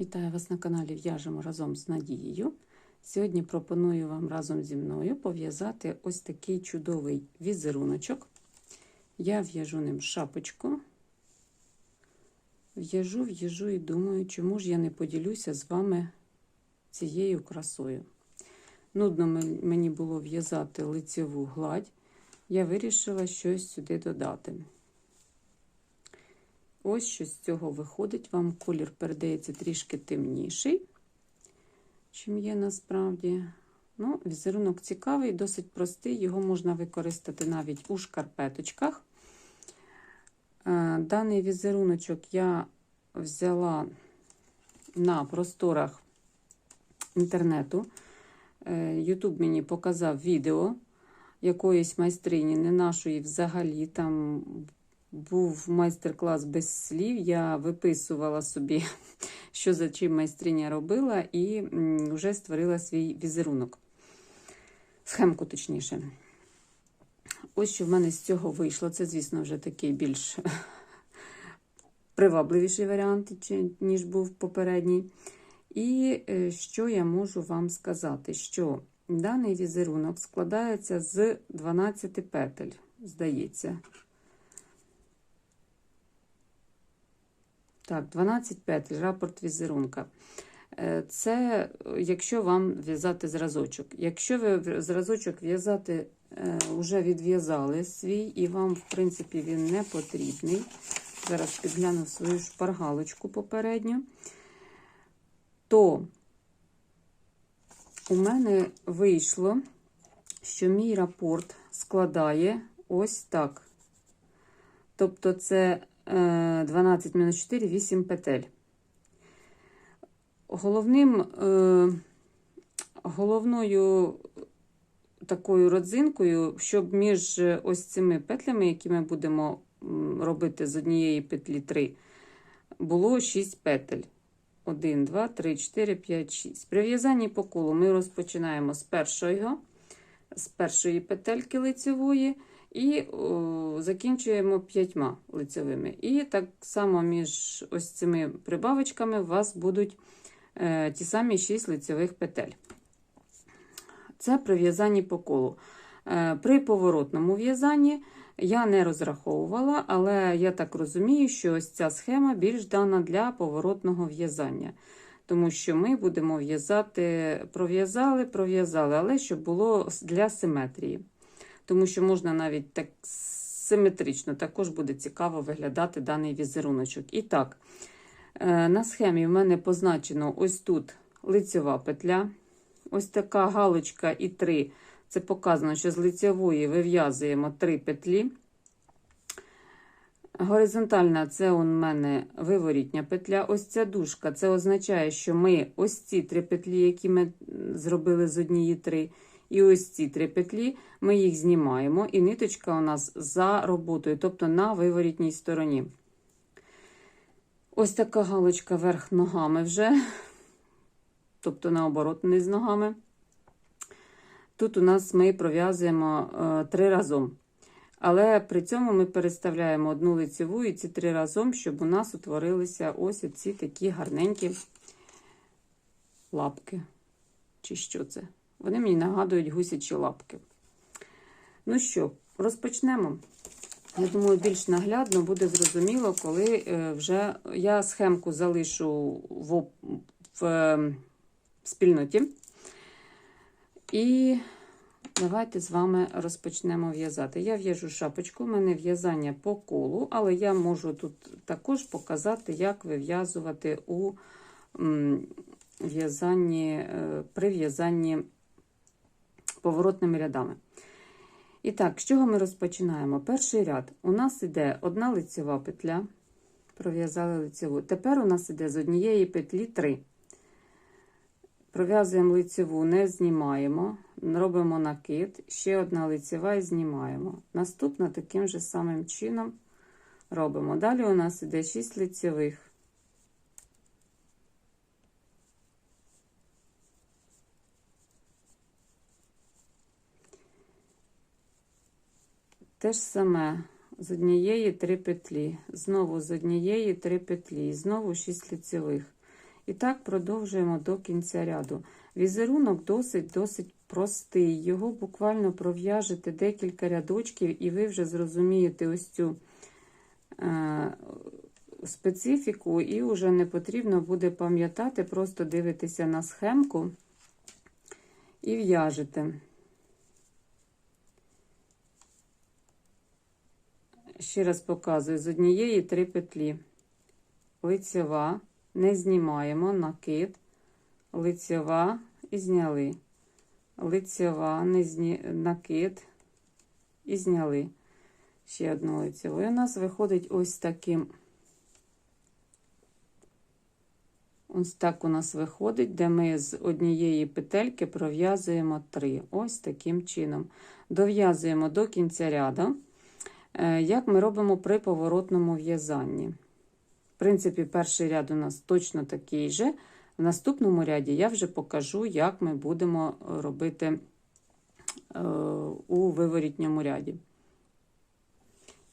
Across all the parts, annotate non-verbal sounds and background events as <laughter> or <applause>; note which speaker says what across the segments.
Speaker 1: Вітаю вас на каналі В'яжемо разом з Надією. Сьогодні пропоную вам разом зі мною пов'язати ось такий чудовий візеруночок. Я в'яжу ним шапочку. В'яжу, в'яжу і думаю, чому ж я не поділюся з вами цією красою. Нудно мені було в'язати лицеву гладь, я вирішила щось сюди додати. Ось що з цього виходить. Вам колір передається трішки темніший, чим є насправді. Ну, Візерунок цікавий, досить простий, його можна використати навіть у шкарпеточках. Е, даний візеруночок я взяла на просторах інтернету. Ютуб мені показав відео якоїсь майстрині, не нашої взагалі. Там був майстер-клас без слів. Я виписувала собі, <laughs> що за чим майстриня робила, і вже створила свій візерунок. Схемку, точніше. Ось що в мене з цього вийшло. Це, звісно, вже такий більш <laughs> привабливіший варіант, ніж був попередній. І е, що я можу вам сказати? Що даний візерунок складається з 12 петель, здається. Так, 12 петель, рапорт візерунка. Е, це якщо вам в'язати зразочок. Якщо ви зразочок в'язати вже відв'язали свій, і вам, в принципі, він не потрібний. Зараз підгляну свою шпаргалочку попередню, то у мене вийшло, що мій рапорт складає ось так. Тобто, це 12 мінус 4, 8 петель. Головним, е, головною такою родзинкою, щоб між ось цими петлями, які ми будемо робити з однієї петлі 3, було 6 петель. 1, 2, 3, 4, 5, 6. При в'язанні по колу ми розпочинаємо з першого, з першої петельки лицевої. І о, закінчуємо п'ятьма лицевими. І так само між ось цими прибавочками у вас будуть е, ті самі 6 лицевих петель. Це при в'язанні по колу. Е, при поворотному в'язанні я не розраховувала, але я так розумію, що ось ця схема більш дана для поворотного в'язання. Тому що ми будемо в'язати, пров'язали, пров'язали, але щоб було для симетрії тому що можна навіть так симетрично, також буде цікаво виглядати даний візеруночок. І так, е, на схемі в мене позначено ось тут лицева петля. Ось така галочка і 3. Це показано, що з лицевої вив'язуємо 3 петлі. Горизонтальна це у мене виворітня петля. Ось ця дужка. Це означає, що ми ось ці три петлі, які ми зробили з однієї три, і ось ці три петлі ми їх знімаємо, і ниточка у нас за роботою, тобто на виворітній стороні. Ось така галочка верх ногами вже, тобто наоборот, не з ногами. Тут у нас ми пров'язуємо е, три разом. Але при цьому ми переставляємо одну лицеву і ці три разом, щоб у нас утворилися ось ці такі гарненькі лапки. Чи що це? Вони мені нагадують гусячі лапки. Ну що, розпочнемо. Я думаю, більш наглядно буде зрозуміло, коли е, вже я схемку залишу в, в, в спільноті. І давайте з вами розпочнемо в'язати. Я в'яжу шапочку, у мене в'язання по колу, але я можу тут також показати, як вив'язувати у в'язанні, е, при в'язанні поворотними рядами. І так, з чого ми розпочинаємо? Перший ряд у нас йде одна лицева петля, пров'язали лицеву. Тепер у нас йде з однієї петлі 3. Пров'язуємо лицеву, не знімаємо, робимо накид, ще одна лицева і знімаємо. Наступна таким же самим чином робимо. Далі у нас йде 6 лицевих. Те ж саме з однієї три петлі, знову з однієї три петлі, знову 6 лицевих. І так продовжуємо до кінця ряду. Візерунок досить досить простий. Його буквально пров'яжете декілька рядочків, і ви вже зрозумієте ось цю е, специфіку, і вже не потрібно буде пам'ятати, просто дивитися на схемку і в'яжете. Ще раз показую, з однієї три петлі. Лицева, не знімаємо, накид, лицева і зняли. Лицева, не зні... накид і зняли. Ще одну лицеву. І у нас виходить ось таким. Ось так у нас виходить, де ми з однієї петельки пров'язуємо три. Ось таким чином. Дов'язуємо до кінця ряду, як ми робимо при поворотному в'язанні. В принципі, перший ряд у нас точно такий же. В наступному ряді я вже покажу, як ми будемо робити е, у виворітньому ряді.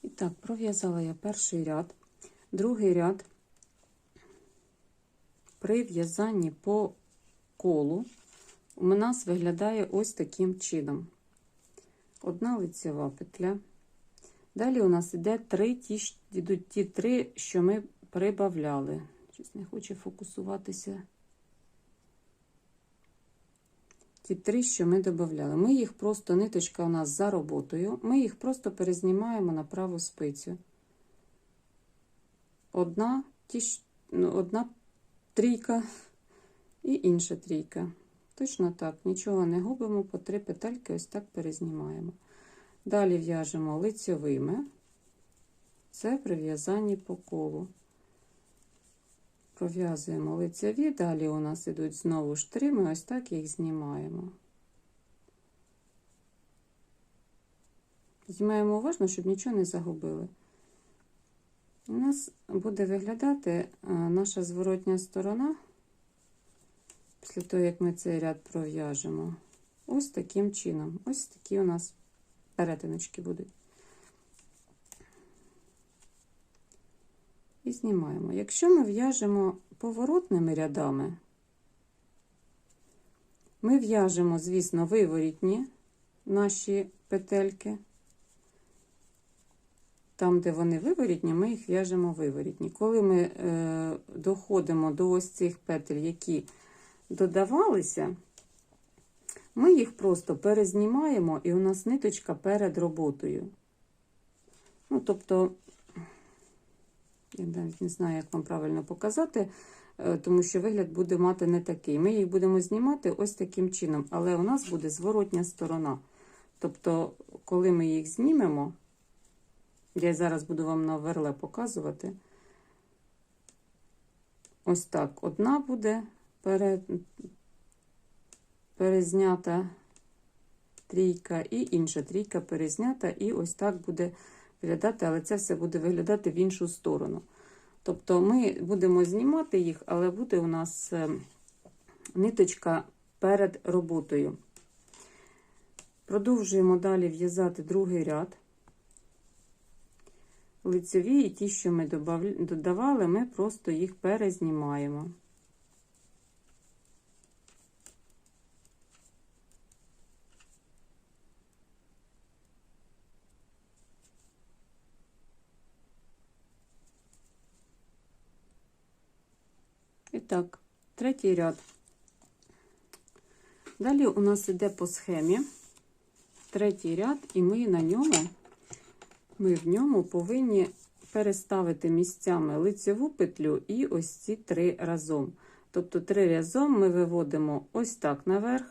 Speaker 1: І так, пров'язала я перший ряд, другий ряд при в'язанні по колу у нас виглядає ось таким чином. Одна лицева петля. Далі у нас йде три, ті, йдуть ті три, що ми прибавляли. Щось не хоче фокусуватися. Ті три, що ми додавали. Ми їх просто, ниточка у нас за роботою, ми їх просто перезнімаємо на праву спицю. Одна, ті, ну, одна трійка і інша трійка. Точно так, нічого не губимо, по три петельки ось так перезнімаємо. Далі в'яжемо лицьовими, це при в'язанні по колу. Пров'язуємо лицеві, далі у нас йдуть знову штри, ми ось так їх знімаємо. Знімаємо уважно, щоб нічого не загубили. У нас буде виглядати е, наша зворотня сторона, після того, як ми цей ряд пров'яжемо, ось таким чином. Ось такі у нас перетиночки будуть. І знімаємо. Якщо ми в'яжемо поворотними рядами, ми в'яжемо, звісно, виворітні наші петельки. Там, де вони виворітні, ми їх в'яжемо виворітні. Коли ми е, доходимо до ось цих петель, які додавалися, ми їх просто перезнімаємо, і у нас ниточка перед роботою. Ну, тобто, я навіть не знаю, як вам правильно показати, е, тому що вигляд буде мати не такий. Ми їх будемо знімати ось таким чином, але у нас буде зворотня сторона. Тобто, коли ми їх знімемо, я зараз буду вам на верле показувати. Ось так одна буде пере... перезнята трійка, і інша трійка перезнята, і ось так буде виглядати, але це все буде виглядати в іншу сторону. Тобто ми будемо знімати їх, але буде у нас е, ниточка перед роботою. Продовжуємо далі в'язати другий ряд лицеві і ті, що ми додавали, ми просто їх перезнімаємо. Так, третій ряд. Далі у нас йде по схемі третій ряд, і ми на ньому ми в ньому повинні переставити місцями лицеву петлю і ось ці три разом. Тобто, три разом ми виводимо ось так наверх,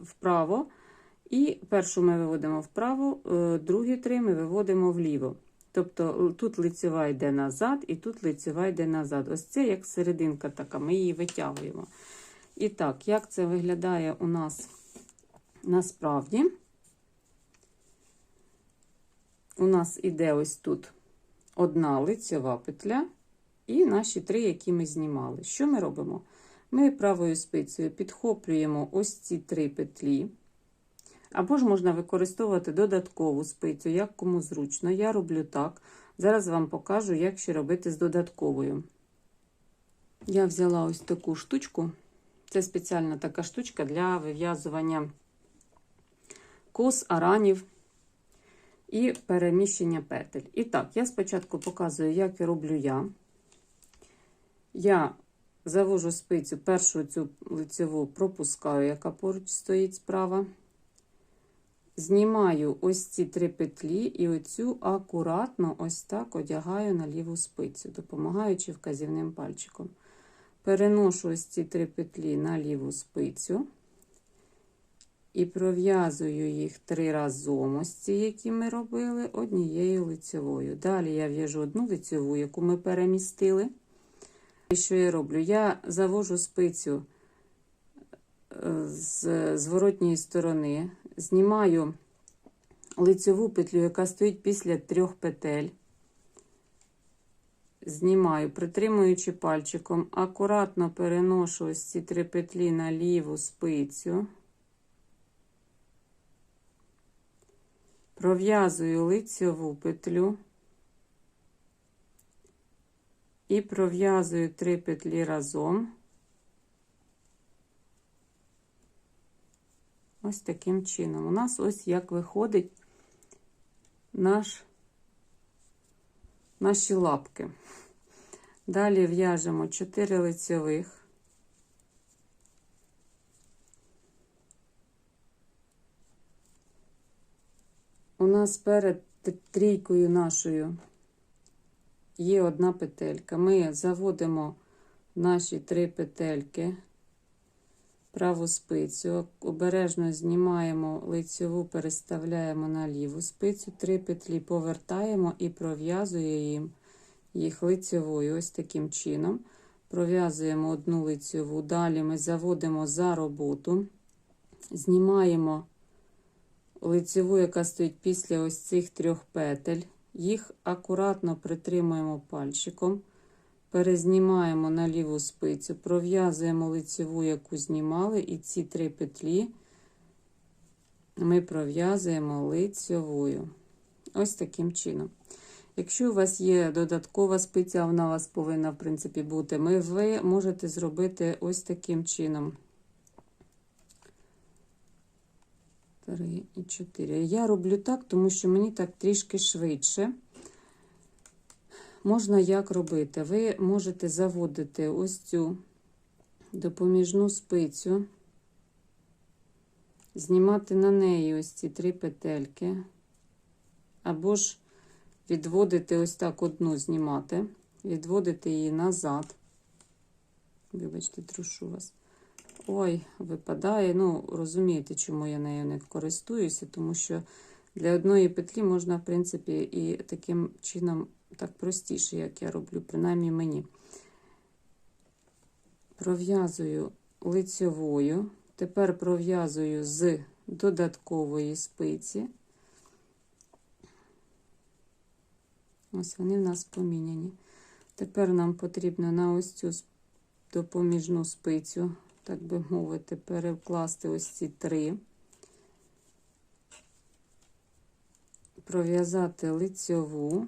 Speaker 1: вправо, і першу ми виводимо вправо, е, другі три ми виводимо вліво. Тобто, тут лицева йде назад, і тут лицева йде назад. Ось це як серединка така, ми її витягуємо. І так, як це виглядає у нас насправді? у нас іде ось тут одна лицьова петля, і наші три, які ми знімали. Що ми робимо? Ми правою спицею підхоплюємо ось ці три петлі. Або ж можна використовувати додаткову спицю, як кому зручно. Я роблю так. Зараз вам покажу, як ще робити з додатковою. Я взяла ось таку штучку. Це спеціальна така штучка для вив'язування кос, аранів і переміщення петель. І так, я спочатку показую, як роблю я. Я завожу спицю, першу цю лицеву пропускаю, яка поруч стоїть справа. Знімаю ось ці три петлі і оцю акуратно ось так одягаю на ліву спицю, допомагаючи вказівним пальчиком. Переношу ось ці три петлі на ліву спицю і пров'язую їх три разом, ось ці, які ми робили, однією лицевою. Далі я в'яжу одну лицеву, яку ми перемістили. І що я роблю? Я завожу спицю е, з зворотньої сторони, знімаю лицеву петлю, яка стоїть після трьох петель. Знімаю, притримуючи пальчиком, акуратно переношу ось ці три петлі на ліву спицю. Пров'язую лицеву петлю і пров'язую три петлі разом. Ось таким чином. У нас ось як виходить наш, наші лапки. Далі в'яжемо 4 лицевих. У нас перед трійкою нашою є одна петелька. Ми заводимо наші три петельки, праву спицю, обережно знімаємо лицьову, переставляємо на ліву спицю, три петлі повертаємо і пров'язуємо їх лицьовою. Ось таким чином. Пров'язуємо одну лицьову, далі ми заводимо за роботу, знімаємо лицеву, яка стоїть після ось цих трьох петель. Їх акуратно притримуємо пальчиком, перезнімаємо на ліву спицю, пров'язуємо лицеву, яку знімали, і ці три петлі ми пров'язуємо лицьовою. Ось таким чином. Якщо у вас є додаткова спиця, вона у вас повинна, в принципі, бути, ми ви можете зробити ось таким чином. 3 і 4. Я роблю так, тому що мені так трішки швидше. Можна як робити? Ви можете заводити ось цю допоміжну спицю, знімати на неї ось ці три петельки, або ж відводити ось так одну знімати, відводити її назад. Вибачте, трушу вас. Ой, випадає. Ну, розумієте, чому я нею не користуюся, тому що для одної петлі можна, в принципі, і таким чином так простіше, як я роблю, принаймні мені. Пров'язую лицьовою, тепер пров'язую з додаткової спиці. Ось вони в нас поміняні. Тепер нам потрібно на ось цю допоміжну спицю так би мовити, перекласти ось ці три, пров'язати лицьову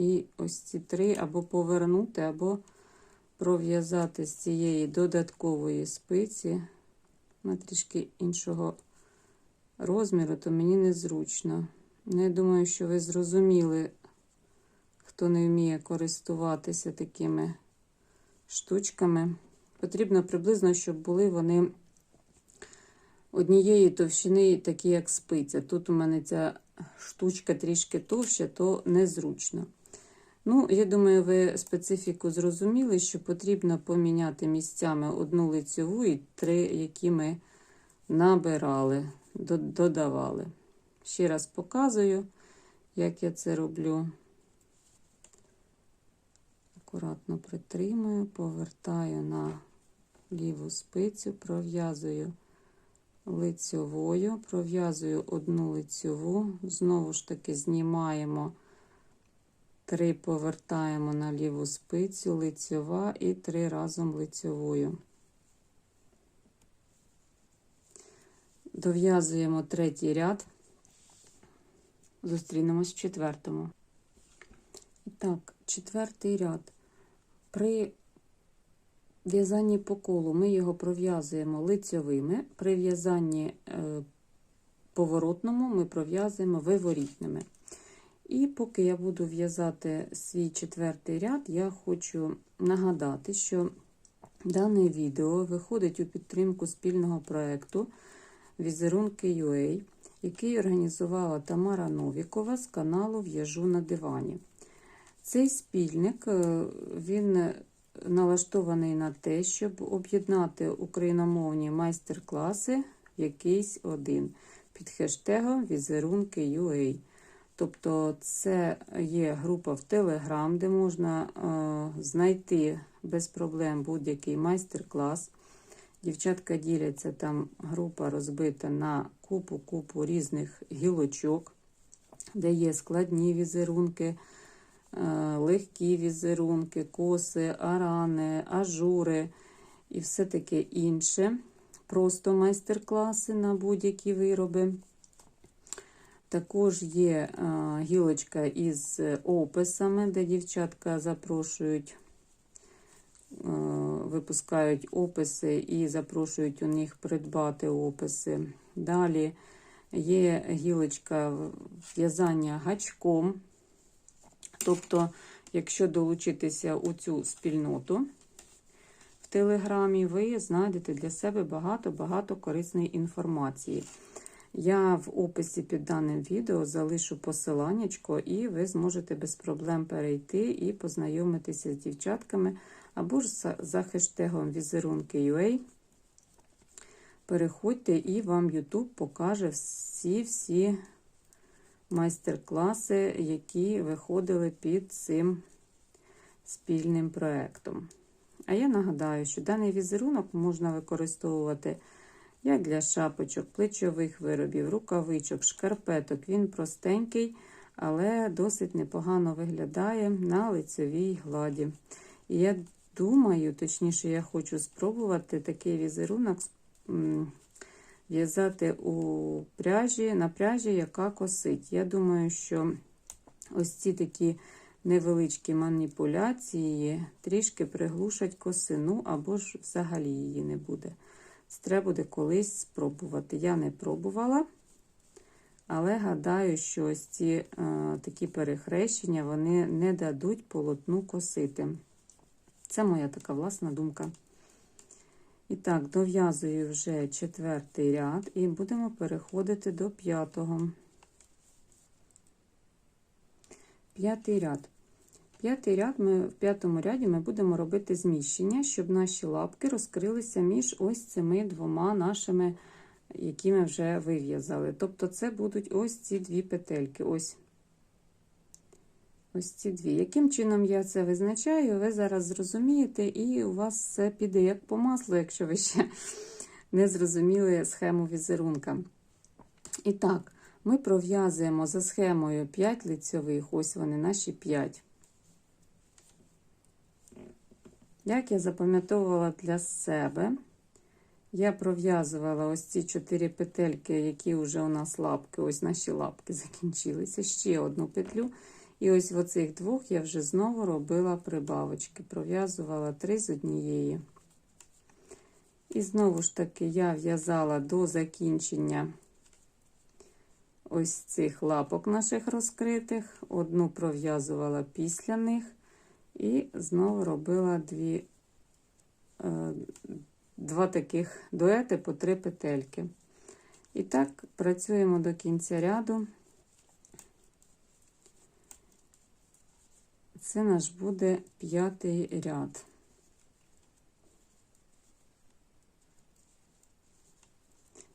Speaker 1: і ось ці три або повернути, або пров'язати з цієї додаткової спиці на трішки іншого розміру, то мені незручно. Ну, я думаю, що ви зрозуміли, хто не вміє користуватися такими штучками. Потрібно приблизно, щоб були вони однієї товщини, такі як спиця. Тут у мене ця штучка трішки товща, то незручно. Ну, я думаю, ви специфіку зрозуміли, що потрібно поміняти місцями одну лицеву і три, які ми набирали, додавали. Ще раз показую, як я це роблю. Акуратно притримую, повертаю на ліву спицю, пров'язую лицьовою, пров'язую одну лицьову, знову ж таки знімаємо три, повертаємо на ліву спицю, лицьова і три разом лицьовою. Дов'язуємо третій ряд, зустрінемось в четвертому. І так, четвертий ряд. При в'язанні по колу ми його пров'язуємо лицьовими, при в'язанні е, поворотному ми пров'язуємо виворітними. І поки я буду в'язати свій четвертий ряд, я хочу нагадати, що дане відео виходить у підтримку спільного проєкту Візерунки UA, який організувала Тамара Новікова з каналу В'яжу на дивані. Цей спільник е, він налаштований на те, щоб об'єднати україномовні майстер-класи якийсь один під хештегом Візерунки UA. Тобто, це є група в Телеграм, де можна е, знайти без проблем будь-який майстер-клас. Дівчатка діляться, там група розбита на купу-купу різних гілочок, де є складні візерунки, е, легкі візерунки, коси, арани, ажури і все таке інше. Просто майстер-класи на будь-які вироби. Також є е, гілочка із описами, де дівчатка запрошують, е, випускають описи і запрошують у них придбати описи. Далі є гілочка в'язання гачком. Тобто, якщо долучитися у цю спільноту в Телеграмі, ви знайдете для себе багато-багато корисної інформації. Я в описі під даним відео залишу посиланнячко, і ви зможете без проблем перейти і познайомитися з дівчатками або ж за хештегом візерунки.ua. Переходьте, і вам YouTube покаже всі-всі майстер-класи, які виходили під цим спільним проєктом. А я нагадаю, що даний візерунок можна використовувати як для шапочок, плечових виробів, рукавичок, шкарпеток. Він простенький, але досить непогано виглядає на лицевій гладі. І я думаю, точніше, я хочу спробувати такий візерунок в'язати у пряжі, на пряжі, яка косить. Я думаю, що ось ці такі невеличкі маніпуляції трішки приглушать косину, або ж взагалі її не буде. Треба буде колись спробувати. Я не пробувала, але гадаю, що ось ці е, такі перехрещення вони не дадуть полотну косити. Це моя така власна думка. І так, дов'язую вже четвертий ряд і будемо переходити до п'ятого. П'ятий ряд. П'ятий ряд ми, В п'ятому ряді ми будемо робити зміщення, щоб наші лапки розкрилися між ось цими двома нашими, які ми вже вив'язали. Тобто, це будуть ось ці дві петельки. Ось ось ці дві. Яким чином я це визначаю, ви зараз зрозумієте, і у вас все піде як по маслу, якщо ви ще не зрозуміли схему візерунка. І так, ми пров'язуємо за схемою 5 лицьових, ось вони, наші 5. Як я запам'ятовувала для себе, я пров'язувала ось ці чотири петельки, які вже у нас лапки, ось наші лапки закінчилися, ще одну петлю. І ось в оцих двох я вже знову робила прибавочки, пров'язувала три з однієї. І знову ж таки, я в'язала до закінчення ось цих лапок наших розкритих, одну пров'язувала після них. І знову робила дві, е, два таких дуети по три петельки. І так, працюємо до кінця ряду. Це наш буде п'ятий ряд.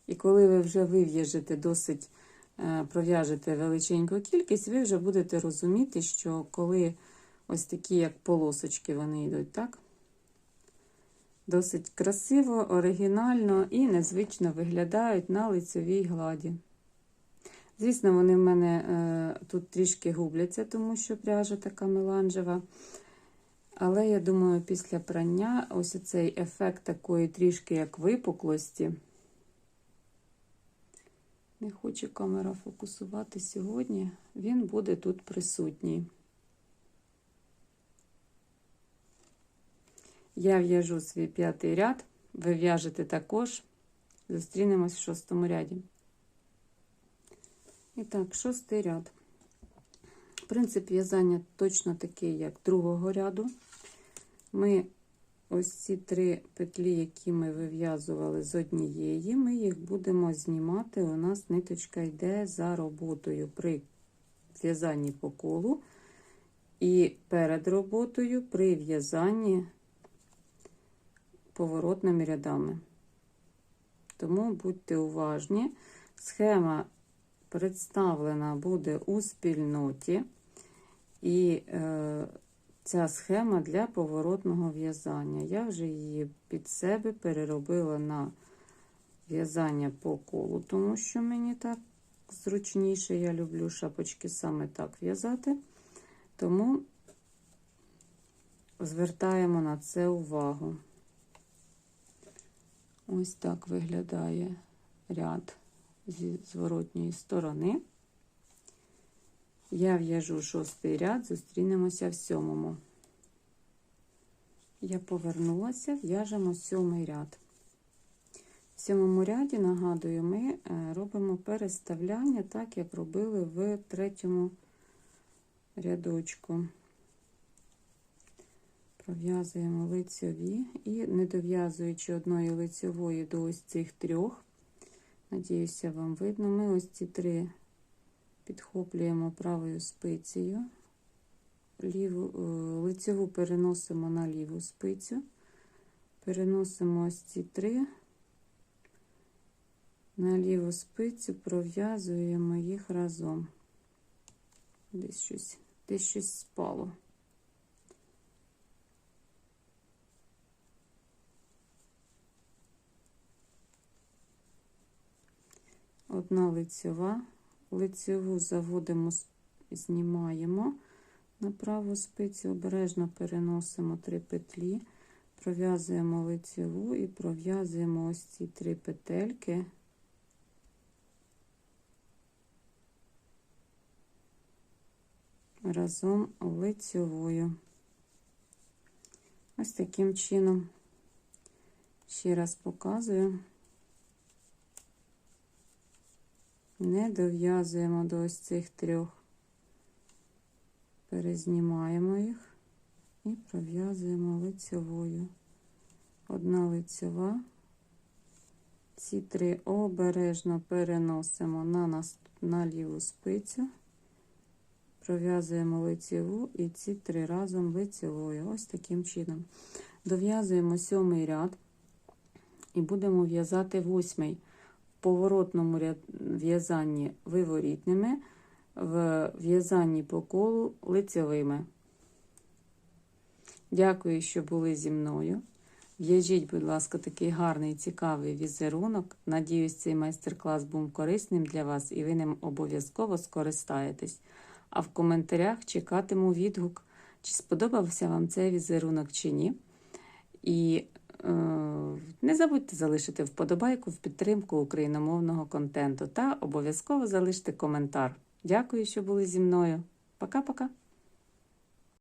Speaker 1: І коли ви вже вив'яжете досить, е, пров'яжете величеньку кількість, ви вже будете розуміти, що коли Ось такі, як полосочки, вони йдуть, так? Досить красиво, оригінально і незвично виглядають на лицевій гладі. Звісно, вони в мене е, тут трішки губляться, тому що пряжа така меланжева. Але я думаю, після прання ось цей ефект такої трішки як випуклості. Не хоче камера фокусувати сьогодні, він буде тут присутній. Я в'яжу свій п'ятий ряд, ви в'яжете також. Зустрінемось в шостому ряді. І так, шостий ряд. Принцип в'язання точно такий, як другого ряду. Ми ось ці три петлі, які ми вив'язували з однієї, ми їх будемо знімати. У нас ниточка йде за роботою при в'язанні по колу. І перед роботою при в'язанні поворотними рядами. Тому будьте уважні. Схема представлена буде у спільноті, і е, ця схема для поворотного в'язання. Я вже її під себе переробила на в'язання по колу, тому що мені так зручніше. Я люблю шапочки саме так в'язати. Тому звертаємо на це увагу. Ось так виглядає ряд зі зворотньої сторони. Я в'яжу шостий ряд, зустрінемося в сьомому. Я повернулася, в'яжемо сьомий ряд. В сьомому ряді, нагадую, ми робимо переставляння, так як робили в третьому рядочку. Пров'язуємо лицьові і, не дов'язуючи одної лицьової до ось цих трьох, надіюся, вам видно, ми ось ці три підхоплюємо правою спицею, ліву, лицьову переносимо на ліву спицю, переносимо ось ці три, на ліву спицю, пров'язуємо їх разом. Десь щось, десь щось спало. Одна лицьова, лицьову заводимо, знімаємо на праву спицю, обережно переносимо три петлі, пров'язуємо лицьову і пров'язуємо ось ці три петельки. разом лицьовою. Ось таким чином, ще раз показую, не дов'язуємо до ось цих трьох, перезнімаємо їх і пров'язуємо лицьовою. Одна лицьова, ці три обережно переносимо на, на ліву спицю пров'язуємо лицеву і ці три разом лицевою. Ось таким чином. Дов'язуємо сьомий ряд і будемо в'язати восьмий. Поворотному в'язанні виворітними, в в'язанні по колу лицевими. Дякую, що були зі мною. В'яжіть, будь ласка, такий гарний цікавий візерунок. Надіюсь, цей майстер-клас був корисним для вас і ви ним обов'язково скористаєтесь а в коментарях чекатиму відгук, чи сподобався вам цей візерунок чи ні. І не забудьте залишити вподобайку в підтримку україномовного контенту та обов'язково залиште коментар. Дякую, що були зі мною. Пока-пока!